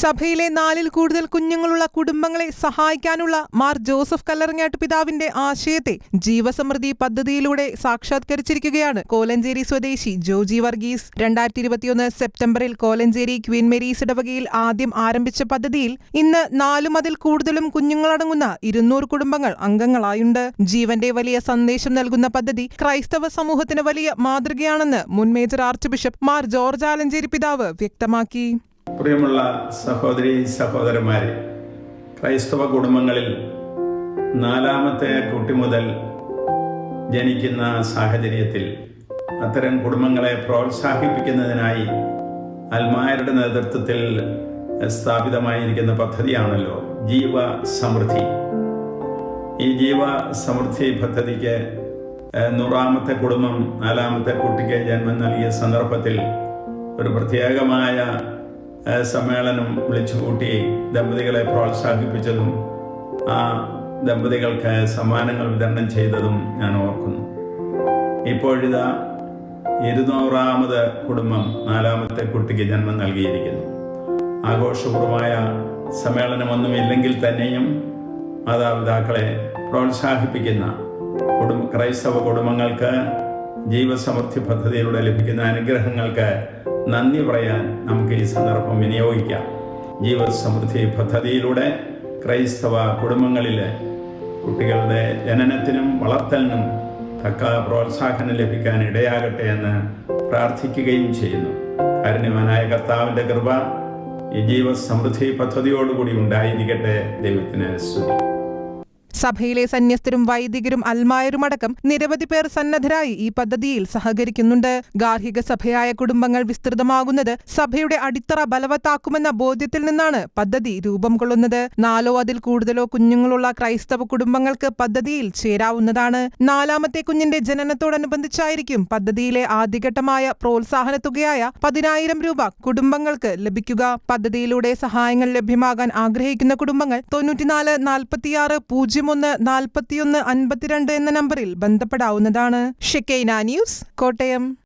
സഭയിലെ നാലിൽ കൂടുതൽ കുഞ്ഞുങ്ങളുള്ള കുടുംബങ്ങളെ സഹായിക്കാനുള്ള മാർ ജോസഫ് കല്ലറങ്ങാട്ട് പിതാവിന്റെ ആശയത്തെ ജീവസമൃദ്ധി പദ്ധതിയിലൂടെ സാക്ഷാത്കരിച്ചിരിക്കുകയാണ് കോലഞ്ചേരി സ്വദേശി ജോജി വർഗീസ്. രണ്ടായിരത്തി ഇരുപത്തിയൊന്ന് സെപ്റ്റംബറിൽ കോലഞ്ചേരി ക്വീൻ മേരീസ് ഇടവകയിൽ ആദ്യം ആരംഭിച്ച പദ്ധതിയിൽ ഇന്ന് നാലും അതിൽ കൂടുതലും കുഞ്ഞുങ്ങളടങ്ങുന്ന ഇരുന്നൂറ് കുടുംബങ്ങൾ അംഗങ്ങളായുണ്ട്. ജീവന്റെ വലിയ സന്ദേശം നൽകുന്ന പദ്ധതി ക്രൈസ്തവ സമൂഹത്തിന് വലിയ മാതൃകയാണെന്ന് മുൻ major archbishop Mar George Alencherry പിതാവ് വ്യക്തമാക്കി. പ്രിയമുള്ള സഹോദരി സഹോദരന്മാരെ ക്രൈസ്തവ കുടുംബങ്ങളിൽ നാലാമത്തെ കുട്ടി മുതൽ ജനിക്കുന്ന സാഹചര്യത്തിൽ അത്തരം കുടുംബങ്ങളെ പ്രോത്സാഹിപ്പിക്കുന്നതിനായി അൽമായരുടെ നേതൃത്വത്തിൽ സ്ഥാപിതമായിരിക്കുന്ന പദ്ധതിയാണല്ലോ ജീവ സമൃദ്ധി ഈ ജീവ സമൃദ്ധി പദ്ധതിക്ക് നൂറാമത്തെ കുടുംബം നാലാമത്തെ കുട്ടിക്ക് ജന്മം നൽകിയ സന്ദർഭത്തിൽ ഒരു പ്രത്യേകമായ സമ്മേളനം വിളിച്ചുകൂട്ടി ദമ്പതികളെ പ്രോത്സാഹിപ്പിച്ചതും ആ ദമ്പതികൾക്ക് സമ്മാനങ്ങൾ വിതരണം ചെയ്തതും ഞാൻ ഓർക്കുന്നു. ഇപ്പോഴിതാ ഇരുന്നൂറാമത് കുടുംബം നാലാമത്തെ കുട്ടിക്ക് ജന്മം നൽകിയിരിക്കുന്നു. ആഘോഷപൂർവമായ സമ്മേളനമൊന്നുമില്ലെങ്കിൽ തന്നെയും മാതാപിതാക്കളെ പ്രോത്സാഹിപ്പിക്കുന്ന കുടുംബ ക്രൈസ്തവ കുടുംബങ്ങൾക്ക് ജീവസമൃദ്ധി പദ്ധതിയിലൂടെ ലഭിക്കുന്ന അനുഗ്രഹങ്ങൾക്ക് നന്ദി പറയാൻ നമുക്ക് ഈ സന്ദർഭം വിനിയോഗിക്കാം. ജീവസമൃദ്ധി പദ്ധതിയിലൂടെ ക്രൈസ്തവ കുടുംബങ്ങളിലെ കുട്ടികളുടെ ജനനത്തിനും വളർത്തലിനും തക്ക പ്രോത്സാഹനം ലഭിക്കാൻ ഇടയാകട്ടെ എന്ന് പ്രാർത്ഥിക്കുകയും ചെയ്യുന്നു. കാരുണ്യവാനായ കർത്താവിന്റെ കൃപ ഈ ജീവസമൃദ്ധി പദ്ധതിയോടുകൂടി ഉണ്ടായിരിക്കട്ടെ. ദൈവത്തിന് സ്തുതി. സഭയിലെ സന്യസ്തരും വൈദികരും അൽമായരുമടക്കം നിരവധി പേർ സന്നദ്ധരായി ഈ പദ്ധതിയിൽ സഹകരിക്കുന്നുണ്ട്. ഗാർഹിക സഭയായ കുടുംബങ്ങൾ വിസ്തൃതമാകുന്നത് സഭയുടെ അടിത്തറ ബലവത്താക്കുമെന്ന ബോധ്യത്തിൽ നിന്നാണ് പദ്ധതി രൂപം കൊള്ളുന്നത്. നാലോ അതിൽ കൂടുതലോ കുഞ്ഞുങ്ങളുള്ള ക്രൈസ്തവ കുടുംബങ്ങൾക്ക് പദ്ധതിയിൽ ചേരാവുന്നതാണ്. നാലാമത്തെ കുഞ്ഞിന്റെ ജനനത്തോടനുബന്ധിച്ചായിരിക്കും പദ്ധതിയിലെ ആദ്യഘട്ടമായ പ്രോത്സാഹന തുകയായ പതിനായിരം രൂപ കുടുംബങ്ങൾക്ക് ലഭിക്കുക. പദ്ധതിയിലൂടെ സഹായങ്ങൾ ലഭ്യമാകാൻ ആഗ്രഹിക്കുന്ന കുടുംബങ്ങൾ തൊണ്ണൂറ്റിനാല് നാൽപ്പത്തിയാറ് പൂജ്യം ഒന്ന് നാൽപ്പത്തിയൊന്ന് അൻപത്തിരണ്ട് എന്ന നമ്പറിൽ ബന്ധപ്പെടാവുന്നതാണ് ഷിക്കൈന ന്യൂസ് കോട്ടയം.